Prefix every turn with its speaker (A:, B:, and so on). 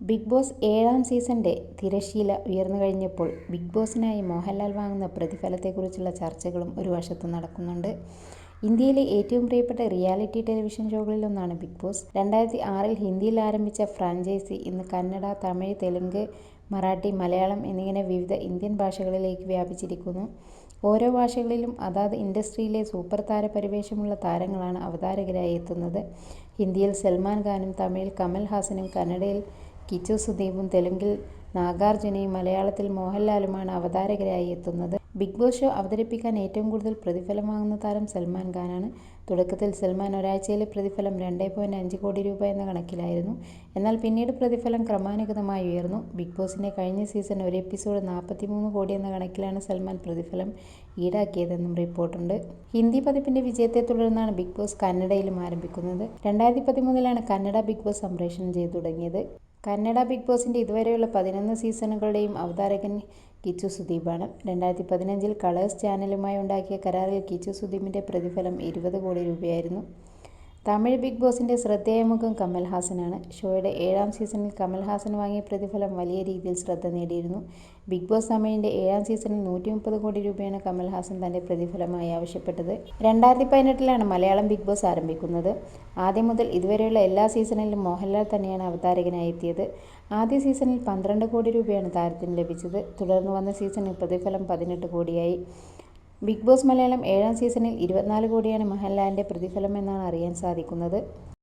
A: Big boss ഏഴാം സീസണിന്റെ തിരശീല ഉയർന്നു കഴിഞ്ഞപ്പോൾ ബിഗ് ബോസിനായി മോഹൻലാൽ വാങ്ങുന്ന പ്രതിഫലത്തെക്കുറിച്ചുള്ള ചർച്ചകളും ഒരു വശത്ത് നടക്കുന്നുണ്ട്. ഇന്ത്യയിലെ ഏറ്റവും പ്രിയപ്പെട്ട റിയാലിറ്റി ടെലിവിഷൻ ഷോകളിലൊന്നാണ് ബിഗ് ബോസ്. രണ്ടായിരത്തി ആറിൽ ഹിന്ദിയിൽ ആരംഭിച്ച ഫ്രാഞ്ചൈസി ഇന്ന് കന്നഡ, തമിഴ്, തെലുങ്ക്, മറാഠി, മലയാളം എന്നിങ്ങനെ വിവിധ ഇന്ത്യൻ ഭാഷകളിലേക്ക് വ്യാപിച്ചിരിക്കുന്നു. ഓരോ ഭാഷകളിലും അതാത് ഇൻഡസ്ട്രിയിലെ സൂപ്പർ താരപരിവേഷമുള്ള താരങ്ങളാണ് അവതാരകരായി എത്തുന്നത്. ഹിന്ദിയിൽ സൽമാൻ ഖാനും തമിഴിൽ കമൽ ഹാസനും കന്നഡയിൽ കിച്ചു സുദീപും തെലുങ്കിൽ നാഗാർജുനയും മലയാളത്തിൽ മോഹൻലാലുമാണ് അവതാരകരായി എത്തുന്നത്. ബിഗ് ബോസ് ഷോ അവതരിപ്പിക്കാൻ ഏറ്റവും കൂടുതൽ പ്രതിഫലം വാങ്ങുന്ന താരം സൽമാൻ ഖാനാണ്. തുടക്കത്തിൽ സൽമാൻ ഒരാഴ്ചയിലെ പ്രതിഫലം രണ്ടേ പോയിന്റ് അഞ്ച് കോടി രൂപ എന്ന കണക്കിലായിരുന്നു. എന്നാൽ പിന്നീട് പ്രതിഫലം ക്രമാനുഗതമായി ഉയർന്നു. ബിഗ് ബോസിന്റെ കഴിഞ്ഞ സീസൺ ഒരു എപ്പിസോഡ് നാൽപ്പത്തിമൂന്ന് കോടി എന്ന കണക്കിലാണ് സൽമാൻ പ്രതിഫലം ഈടാക്കിയതെന്നും റിപ്പോർട്ടുണ്ട്. ഹിന്ദി പതിപ്പിന്റെ വിജയത്തെ തുടർന്നാണ് ബിഗ് ബോസ് കന്നഡയിലും ആരംഭിക്കുന്നത്. രണ്ടായിരത്തി പതിമൂന്നിലാണ് കന്നഡ ബിഗ് ബോസ് സംപ്രേഷണം ചെയ്തു തുടങ്ങിയത്. കന്നഡ ബിഗ് ബോസിന്റെ ഇതുവരെയുള്ള പതിനൊന്ന് സീസണുകളുടെയും അവതാരകൻ കിച്ചു സുദീപാണ്. രണ്ടായിരത്തി പതിനഞ്ചിൽ കളേഴ്സ് ചാനലുമായി ഉണ്ടാക്കിയ കരാറിൽ കിച്ചു സുദീപിന്റെ പ്രതിഫലം ഇരുപത് കോടി രൂപയായിരുന്നു. തമിഴ് ബിഗ് ബോസിന്റെ ശ്രദ്ധേയ മുഖം കമൽ ഹാസനാണ്. ഷോയുടെ ഏഴാം സീസണിൽ കമൽ ഹാസൻ വാങ്ങിയ പ്രതിഫലം വലിയ രീതിയിൽ ശ്രദ്ധ നേടിയിരുന്നു. ബിഗ് ബോസ് തമിഴിന്റെ ഏഴാം സീസണിൽ നൂറ്റി മുപ്പത് കോടി രൂപയാണ് കമൽ ഹാസൻ തന്റെ പ്രതിഫലമായി ആവശ്യപ്പെട്ടത്. രണ്ടായിരത്തി പതിനെട്ടിലാണ് മലയാളം ബിഗ് ബോസ് ആരംഭിക്കുന്നത്. ആദ്യം മുതൽ ഇതുവരെയുള്ള എല്ലാ സീസണിലും മോഹൻലാൽ തന്നെയാണ് അവതാരകനായി എത്തിയത്. ആദ്യ സീസണിൽ പന്ത്രണ്ട് കോടി രൂപയാണ് താരത്തിന് ലഭിച്ചത്. തുടർന്ന് വന്ന സീസണിൽ പ്രതിഫലം പതിനെട്ട് കോടിയായി. ബിഗ് ബോസ് മലയാളം ഏഴാം സീസണിൽ ഇരുപത്തിനാല് കോടിയാണ് മഹൻലാലിന്റെ പ്രതിഫലം എന്നാണ് അറിയാൻ സാധിക്കുന്നത്.